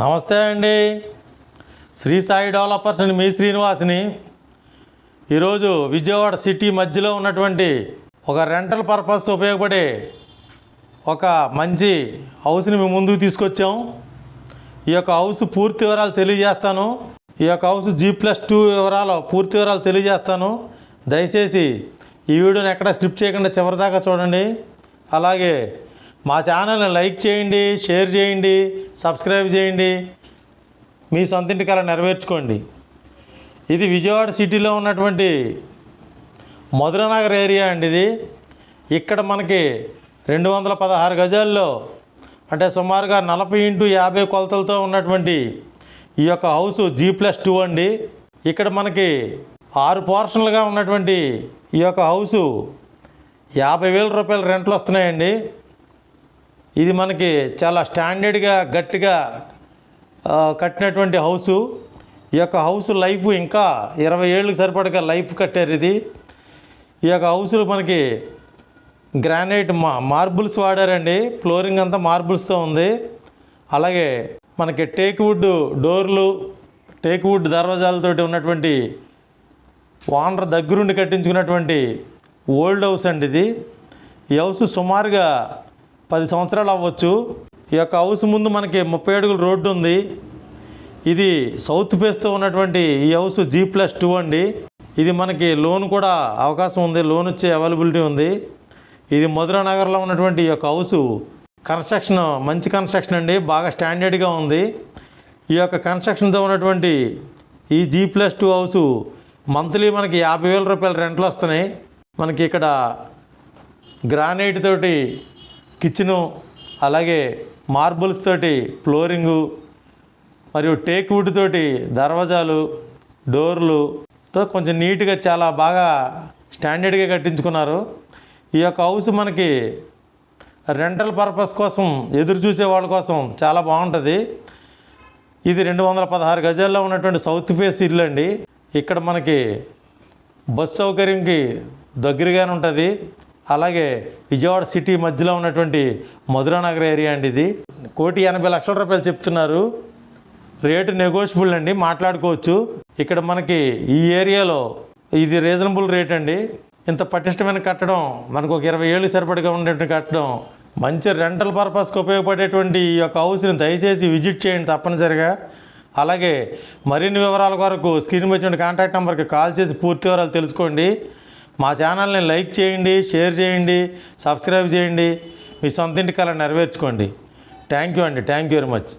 నమస్తే అండి. శ్రీ సాయి డెవలపర్స్ అని మీ శ్రీనివాస్ని. ఈరోజు విజయవాడ సిటీ మధ్యలో ఉన్నటువంటి ఒక రెంటల్ పర్పస్ ఉపయోగపడే ఒక మంచి హౌస్ని మేము ముందుకు తీసుకొచ్చాం. ఈ యొక్క హౌస్ పూర్తి వివరాలు తెలియజేస్తాను. ఈ యొక్క హౌస్ జీ ప్లస్ టూ వివరాలు పూర్తి వివరాలు తెలియజేస్తాను. దయచేసి ఈ వీడియోని ఎక్కడ స్లిప్ చేయకుండా చివరిదాకా చూడండి. అలాగే మా ఛానల్ని లైక్ చేయండి షేర్ చేయండి సబ్స్క్రైబ్ చేయండి. మీ సొంత ఇంటి కళ నెరవేర్చుకోండి. ఇది విజయవాడ సిటీలో ఉన్నటువంటి మధురనగర్ ఏరియా అండి ఇది. ఇక్కడ మనకి రెండు వందల పదహారు గజాల్లో అంటే సుమారుగా నలభై ఇంటూ యాభై కొలతలతో ఉన్నటువంటి ఈ యొక్క హౌస్ జీ ప్లస్ టూ అండి. ఇక్కడ మనకి ఆరు పోర్షన్లుగా ఉన్నటువంటి ఈ యొక్క హౌసు యాభై వేల రూపాయల రెంట్లు వస్తున్నాయండి. ఇది మనకి చాలా స్టాండర్డ్గా గట్టిగా కట్టినటువంటి హౌసు. ఈ యొక్క హౌస్ లైఫ్ ఇంకా ఇరవై ఏళ్ళకి సరిపడగా లైఫ్ కట్టారు ఇది. ఈ యొక్క హౌస్ మనకి గ్రానైట్ మా మార్బుల్స్ వాడారండి. ఫ్లోరింగ్ అంతా మార్బుల్స్తో ఉంది. అలాగే మనకి టేక్వుడ్ డోర్లు టేక్వుడ్ దర్వాజాలతోటి ఉన్నటువంటి ఓనర్ దగ్గరుండి కట్టించుకున్నటువంటి ఓల్డ్ హౌస్ అండి ఇది. ఈ హౌస్ సుమారుగా పది సంవత్సరాలు అవ్వచ్చు. ఈ యొక్క హౌస్ ముందు మనకి ముప్పై అడుగుల రోడ్డు ఉంది. ఇది సౌత్ ఫేస్తో ఉన్నటువంటి ఈ హౌస్ జీ ప్లస్ టూ అండి. ఇది మనకి లోన్ కూడా అవకాశం ఉంది. లోన్ వచ్చే అవైలబిలిటీ ఉంది. ఇది మధురా నగర్లో ఉన్నటువంటి ఈ యొక్క హౌస్ కన్స్ట్రక్షన్ మంచి కన్స్ట్రక్షన్ అండి. బాగా స్టాండర్డ్గా ఉంది. ఈ యొక్క కన్స్ట్రక్షన్తో ఉన్నటువంటి ఈ G plus two house monthly మనకి యాభై వేల రూపాయల రెంట్లు వస్తున్నాయి. మనకి ఇక్కడ గ్రానైట్ తోటి కిచెను అలాగే మార్బుల్స్ తోటి ఫ్లోరింగు మరియు టేక్ వుడ్ తోటి దర్వాజాలు డోర్లుతో కొంచెం నీట్గా చాలా బాగా స్టాండర్డ్గా కట్టించుకున్నారు. ఈ యొక్క హౌస్ మనకి రెంటల్ పర్పస్ కోసం ఎదురు చూసే వాళ్ళ కోసం చాలా బాగుంటుంది. ఇది రెండు వందల పదహారు గజాల్లో ఉన్నటువంటి సౌత్ ఫేస్ ఇల్లు అండి. ఇక్కడ మనకి బస్ సౌకర్యంకి దగ్గరగానే ఉంటుంది. అలాగే విజయవాడ సిటీ మధ్యలో ఉన్నటువంటి మధురానగర్ ఏరియా అండి ఇది. కోటి ఎనభై లక్షల రూపాయలు చెప్తున్నారు. రేటు నెగోషియబుల్ అండి మాట్లాడుకోవచ్చు. ఇక్కడ మనకి ఈ ఏరియాలో ఇది రీజనబుల్ రేట్ అండి. ఇంత పటిష్టమైన కట్టడం మనకు ఒక ఇరవై ఏళ్ళు సరిపడిగా ఉండేటువంటి కట్టడం మంచి రెంటల్ పర్పస్కి ఉపయోగపడేటువంటి ఈ యొక్క హౌస్ని దయచేసి విజిట్ చేయండి తప్పనిసరిగా. అలాగే మరిన్ని వివరాల కొరకు స్క్రీన్ వచ్చిన కాంటాక్ట్ నెంబర్కి కాల్ చేసి పూర్తి వివరాలు తెలుసుకోండి. మా ఛానల్ని లైక్ చేయండి షేర్ చేయండి సబ్స్క్రైబ్ చేయండి. మీ సొంత ఇంటి కళ నెరవేర్చుకోండి. థ్యాంక్ యూ అండి. Thank you very much